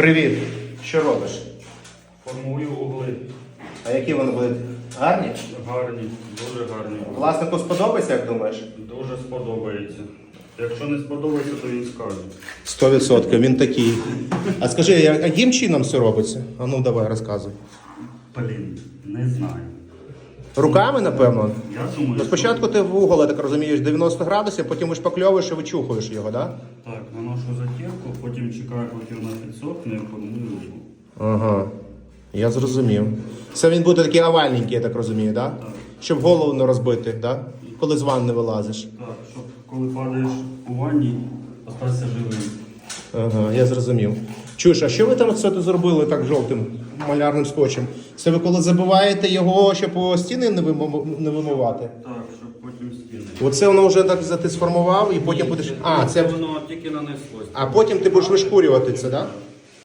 Привіт! Що робиш? Формую угли. А які вони будуть? Гарні? Гарні, дуже гарні. Власнику сподобається, як думаєш? Дуже сподобається. Якщо не сподобається, то він скаже. Сто відсотків, він такий. А скажи, а яким чином все робиться? А ну давай розказуй. Блін, не знаю. Руками, напевно. Я думаю, Ну, спочатку ти в угол, я так розумієш, 90 градусів, потім вишпакльовуєш і вичухуєш його, так? Да? Так, наношу затірку, потім чекаю, поки вона підсохне і формую руку. Ага. Я зрозумів. Це він буде такий овальненький, я так розумію. Да? Так. Щоб голову не розбити. Да? Коли з ванни вилазиш. Так, щоб коли падаєш у ванні, остався живим. Ага, я зрозумів. Чуєш, а що ви там це зробили так жовтим малярним скотчем? Це ви коли забиваєте його, щоб стіни не, вимив- не вимивати? Так, щоб потім стіни. Оце воно вже так ти сформував і потім будеш. А, це. воно тільки нанеслось. А потім ти будеш вишкурювати це, так? Да?